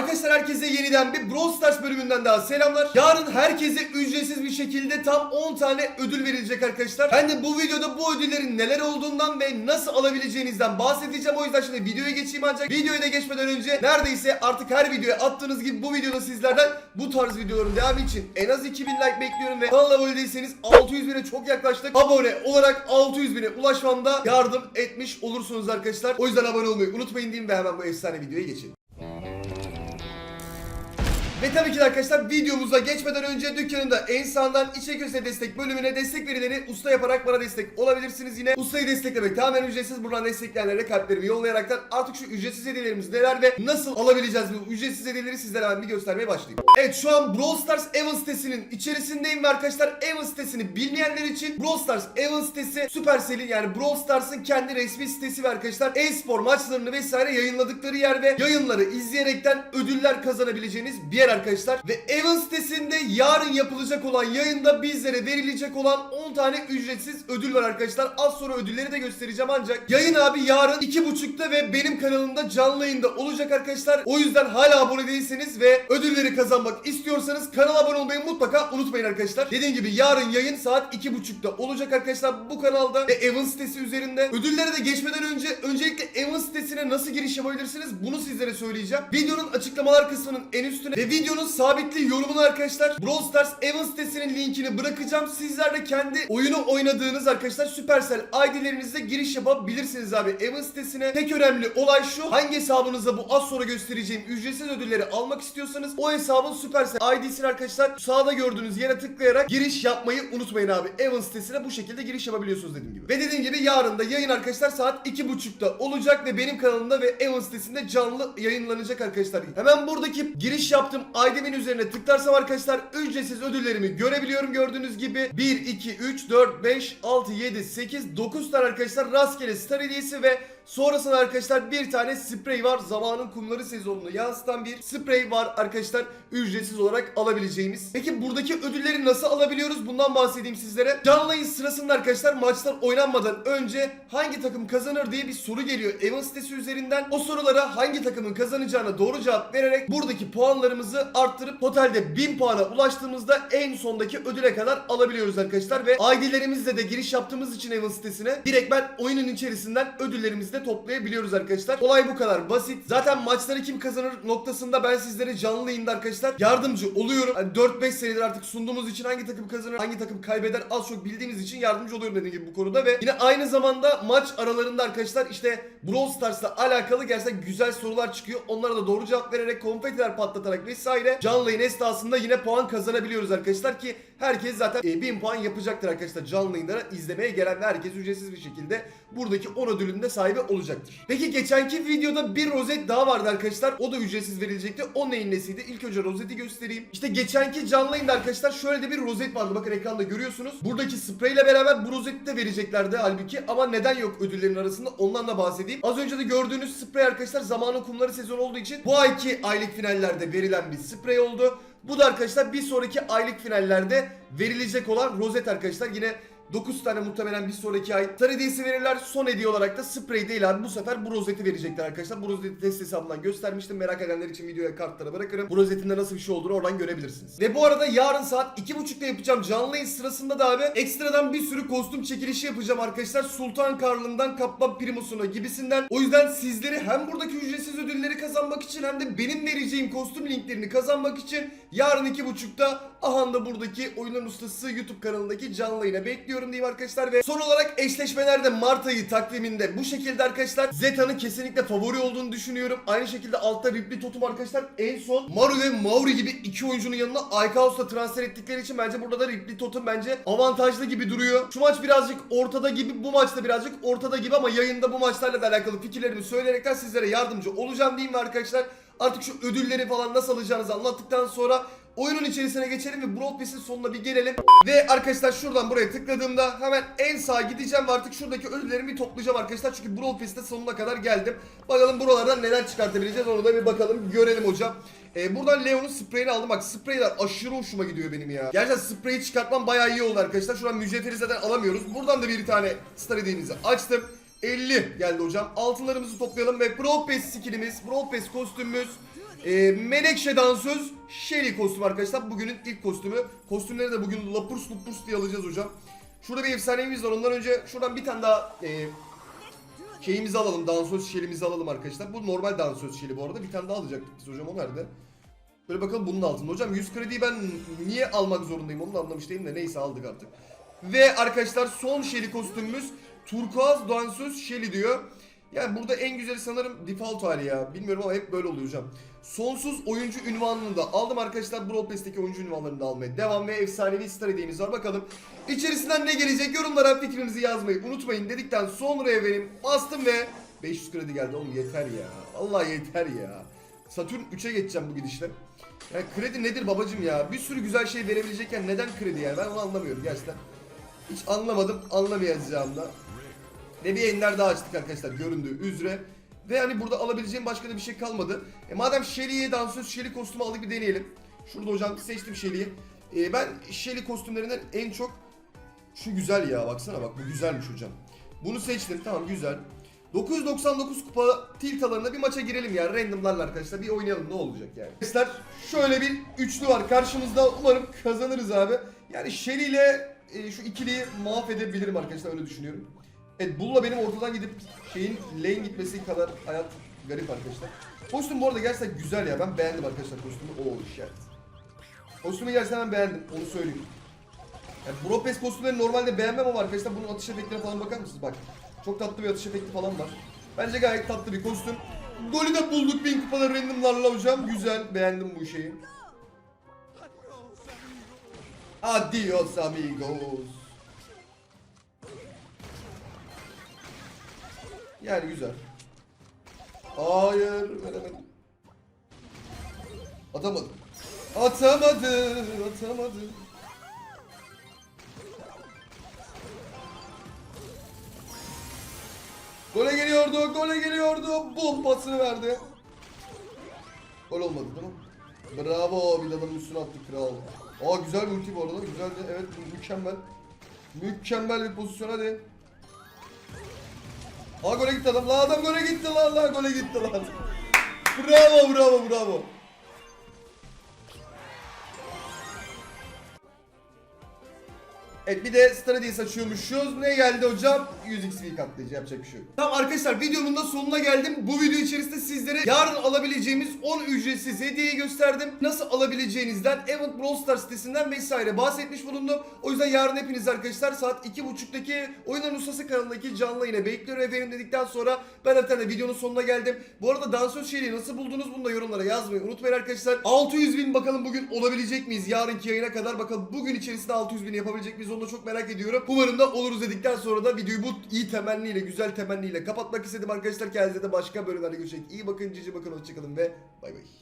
Arkadaşlar herkese yeniden bir Brawl Stars bölümünden daha selamlar. Yarın herkese ücretsiz bir şekilde tam 10 tane ödül verilecek arkadaşlar. Ben de bu videoda bu ödüllerin neler olduğundan ve nasıl alabileceğinizden bahsedeceğim. O yüzden şimdi videoya geçeyim ancak videoya da geçmeden önce neredeyse artık her videoya attığınız gibi bu videoda sizlerden bu tarz videoların devamı için en az 2000 like bekliyorum ve kanala abone değilseniz 600 bine çok yaklaştık. Abone olarak 600 bine ulaşmamda yardım etmiş olursunuz arkadaşlar. O yüzden abone olmayı unutmayın diyeyim ve hemen bu efsane videoya geçelim. Ve tabii ki de arkadaşlar videomuza geçmeden önce dükkanında en sağından içe köse destek bölümüne destek verileri usta yaparak bana destek olabilirsiniz yine. Ustayı desteklemek tamamen ücretsiz. Buradan destekleyenlere kalplerimi yollayaraktan artık şu ücretsiz hediyelerimiz neler ve nasıl alabileceğiz bu ücretsiz hediyeleri sizlere hemen bir göstermeye başlayayım. Evet şu an Brawl Stars Evan sitesinin içerisindeyim ve arkadaşlar Evan sitesini bilmeyenler için Brawl Stars Evan sitesi Supercell'in yani Brawl Stars'ın kendi resmi sitesi ve arkadaşlar e-spor maçlarını vesaire yayınladıkları yer ve yayınları izleyerekten ödüller kazanabileceğiniz bir yer arkadaşlar. Ve Evan sitesinde yarın yapılacak olan yayında bizlere verilecek olan 10 tane ücretsiz ödül var arkadaşlar. Az sonra ödülleri de göstereceğim ancak yayın abi yarın 2.30'da ve benim kanalımda canlı yayında olacak arkadaşlar. O yüzden hala abone değilseniz ve ödülleri kazanmak istiyorsanız kanala abone olmayı mutlaka unutmayın arkadaşlar. Dediğim gibi yarın yayın saat 2.30'da olacak arkadaşlar bu kanalda ve Evan sitesi üzerinde. Ödüllere de geçmeden önce öncelikle Evan sitesine nasıl giriş yapabilirsiniz bunu sizlere söyleyeceğim. Videonun açıklamalar kısmının en üstüne ve videonun sabitli yorumuna arkadaşlar Brawl Stars Evan sitesinin linkini bırakacağım. Sizler de kendi oyunu oynadığınız arkadaşlar Supercell ID'lerinizle giriş yapabilirsiniz abi. Evan sitesine tek önemli olay şu. Hangi hesabınıza bu az sonra göstereceğim ücretsiz ödülleri almak istiyorsanız o hesabın Supercell ID'sini arkadaşlar sağda gördüğünüz yere tıklayarak giriş yapmayı unutmayın abi. Evan sitesine bu şekilde giriş yapabiliyorsunuz dediğim gibi. Ve dediğim gibi yarın da yayın arkadaşlar saat 2.30'da olacak ve benim kanalımda ve Evan sitesinde canlı yayınlanacak arkadaşlar. Hemen buradaki giriş yaptığım ID'min üzerine tıklarsam arkadaşlar ücretsiz ödüllerimi görebiliyorum gördüğünüz gibi. 1, 2, 3, 4, 5, 6, 7, 8, 9 tane arkadaşlar rastgele star hediyesi ve Sonrasında arkadaşlar bir tane sprey var. Zamanın kumları sezonunu yansıtan bir sprey var arkadaşlar. Ücretsiz olarak alabileceğimiz. Peki buradaki ödülleri nasıl alabiliyoruz? Bundan bahsedeyim sizlere. Canlı yayın sırasında arkadaşlar maçlar oynanmadan önce hangi takım kazanır diye bir soru geliyor Evan sitesi üzerinden. O sorulara hangi takımın kazanacağına doğru cevap vererek buradaki puanlarımızı arttırıp totalde 1000 puana ulaştığımızda en sondaki ödüle kadar alabiliyoruz arkadaşlar. Ve ID'lerimizle de giriş yaptığımız için Evan sitesine direkt ben oyunun içerisinden ödüllerimizi de toplayabiliyoruz arkadaşlar. Olay bu kadar basit. Zaten maçları kim kazanır noktasında ben sizlere canlı yayında arkadaşlar yardımcı oluyorum. Yani 4-5 senedir artık sunduğumuz için hangi takım kazanır, hangi takım kaybeder az çok bildiğimiz için yardımcı oluyorum dediğim gibi bu konuda ve yine aynı zamanda maç aralarında arkadaşlar işte Brawl Stars'la alakalı gerçekten güzel sorular çıkıyor. Onlara da doğru cevap vererek konfetiler patlatarak vesaire canlı yayın esnasında yine puan kazanabiliyoruz arkadaşlar ki herkes zaten e, 1000 puan yapacaktır arkadaşlar canlı yayınlara izlemeye gelen herkes ücretsiz bir şekilde buradaki 10 ödülün de sahibi olacaktır. Peki geçenki videoda bir rozet daha vardı arkadaşlar. O da ücretsiz verilecekti. O neyin nesiydi? İlk önce rozeti göstereyim. İşte geçenki canlı yayında arkadaşlar şöyle de bir rozet vardı. Bakın ekranda görüyorsunuz. Buradaki spreyle beraber bu rozeti de vereceklerdi halbuki. Ama neden yok ödüllerin arasında ondan da bahsedeyim. Az önce de gördüğünüz sprey arkadaşlar zamanın kumları sezonu olduğu için bu ayki aylık finallerde verilen bir sprey oldu. Bu da arkadaşlar bir sonraki aylık finallerde verilecek olan rozet arkadaşlar. Yine 9 tane muhtemelen bir sonraki ay star hediyesi verirler. Son hediye olarak da sprey değil abi. Bu sefer bu rozeti verecekler arkadaşlar. Bu rozeti test hesabından göstermiştim. Merak edenler için videoya kartlara bırakırım. Bu rozetinde nasıl bir şey olduğunu oradan görebilirsiniz. Ve bu arada yarın saat 2.30'da yapacağım canlı yayın sırasında da abi ekstradan bir sürü kostüm çekilişi yapacağım arkadaşlar. Sultan Karl'ından Kaplan Primus'una gibisinden. O yüzden sizleri hem buradaki ücretsiz ödülleri kazanmak için hem de benim vereceğim kostüm linklerini kazanmak için yarın 2.30'da Ahanda buradaki oyunun ustası YouTube kanalındaki canlı yayına bekliyorum diyeyim arkadaşlar ve son olarak eşleşmelerde Mart ayı takviminde bu şekilde arkadaşlar Zeta'nın kesinlikle favori olduğunu düşünüyorum. Aynı şekilde altta Ripley Totum arkadaşlar en son Maru ve Mauri gibi iki oyuncunun yanına Aykaos'la transfer ettikleri için bence burada da Ripley Totum bence avantajlı gibi duruyor. Şu maç birazcık ortada gibi bu maçta birazcık ortada gibi ama yayında bu maçlarla da alakalı fikirlerimi söyleyerekten sizlere yardımcı olacağım diyeyim ve arkadaşlar artık şu ödülleri falan nasıl alacağınızı anlattıktan sonra oyunun içerisine geçelim ve Brawl Pass'in sonuna bir gelelim. Ve arkadaşlar şuradan buraya tıkladığımda hemen en sağa gideceğim ve artık şuradaki ödüllerimi toplayacağım arkadaşlar. Çünkü Brawl Pass'te sonuna kadar geldim. Bakalım buralardan neler çıkartabileceğiz onu da bir bakalım görelim hocam. Ee, buradan Leon'un spreyini aldım. Bak spreyler aşırı hoşuma gidiyor benim ya. Gerçekten spreyi çıkartmam bayağı iyi oldu arkadaşlar. Şuradan mücevheri zaten alamıyoruz. Buradan da bir tane star hediyemizi açtım. 50 geldi hocam. Altınlarımızı toplayalım ve Brawl Pass skinimiz, Brawl Pass kostümümüz Ee, Menekşe dansöz Shelly kostümü arkadaşlar. Bugünün ilk kostümü. Kostümleri de bugün lapurs lupurs diye alacağız hocam. Şurada bir efsanemiz var. Ondan önce şuradan bir tane daha e, şeyimizi alalım. Dansöz Shelly'mizi alalım arkadaşlar. Bu normal dansöz Shelly bu arada. Bir tane daha alacaktık biz hocam. O nerede? Böyle bakalım bunun altında. Hocam 100 krediyi ben niye almak zorundayım onu da anlamış değilim de neyse aldık artık. Ve arkadaşlar son Shelly kostümümüz turkuaz dansöz Shelly diyor. Yani burada en güzeli sanırım default hali ya. Bilmiyorum ama hep böyle oluyor hocam. Sonsuz oyuncu ünvanını da aldım arkadaşlar. Brawl Pass'teki oyuncu ünvanlarını da almaya devam ve efsanevi star hediyemiz var. Bakalım içerisinden ne gelecek yorumlara fikrinizi yazmayı unutmayın dedikten sonra efendim bastım ve 500 kredi geldi oğlum yeter ya. Allah yeter ya. Satürn 3'e geçeceğim bu gidişle. Ya kredi nedir babacım ya? Bir sürü güzel şey verebilecekken neden kredi yani? Ben onu anlamıyorum gerçekten. Hiç anlamadım, anlamayacağım da. Ve bir ender daha açtık arkadaşlar göründüğü üzere. Ve hani burada alabileceğim başka da bir şey kalmadı. E madem Shelly'ye dansöz Shelly kostümü aldık bir deneyelim. Şurada hocam seçtim Shelly'yi. E ben Shelly kostümlerinden en çok şu güzel ya baksana bak bu güzelmiş hocam. Bunu seçtim tamam güzel. 999 kupa tilt alanına bir maça girelim ya randomlarla arkadaşlar bir oynayalım ne olacak yani. Arkadaşlar şöyle bir üçlü var karşımızda umarım kazanırız abi. Yani Shelly ile e, şu ikiliyi mahvedebilirim arkadaşlar öyle düşünüyorum. Evet Bull'la benim ortadan gidip şeyin lane gitmesi kadar hayat garip arkadaşlar. Kostüm bu arada gerçekten güzel ya ben beğendim arkadaşlar kostümü. Oo shit. Kostümü gerçekten ben beğendim onu söyleyeyim. Yani Bropes kostümleri normalde beğenmem ama arkadaşlar bunun atış efektine falan bakar mısınız? Bak çok tatlı bir atış efekti falan var. Bence gayet tatlı bir kostüm. Golü de bulduk bin kupaları randomlarla hocam. Güzel beğendim bu şeyi. Adios amigos. Yani güzel. Hayır veremedim. Atamadım. Atamadı, atamadı. Gole geliyordu, gole geliyordu. Bum pasını verdi. Gol olmadı değil mi? Bravo, Bilal'ın üstüne attı kral. Aa güzel bir ulti bu arada. Güzeldi. Evet mükemmel. Mükemmel bir pozisyon hadi. Aa gole gitti adam. La adam gole gitti lan la gole gitti lan. Bravo bravo bravo. Evet bir de Stradis açıyormuşuz. Ne geldi hocam? 100 XP katlayıcı yapacak bir şey yok. Tamam arkadaşlar videomun da sonuna geldim. Bu video içerisinde sizlere yarın alabileceğimiz 10 ücretsiz hediyeyi gösterdim. Nasıl alabileceğinizden Event Brawl Stars sitesinden vesaire bahsetmiş bulundum. O yüzden yarın hepiniz arkadaşlar saat 2.30'daki Oyunların Ustası kanalındaki canlı yine bekliyorum efendim dedikten sonra ben zaten de videonun sonuna geldim. Bu arada dansöz şeyi nasıl buldunuz bunu da yorumlara yazmayı unutmayın arkadaşlar. 600 bin bakalım bugün olabilecek miyiz? Yarınki yayına kadar bakalım bugün içerisinde 600 bin yapabilecek miyiz? Onu da çok merak ediyorum. Umarım da oluruz dedikten sonra da videoyu bu iyi temenniyle, güzel temenniyle kapatmak istedim arkadaşlar. Kendinize de başka bölümlerde görüşecek. İyi bakın, cici bakın, hoşçakalın ve bay bay.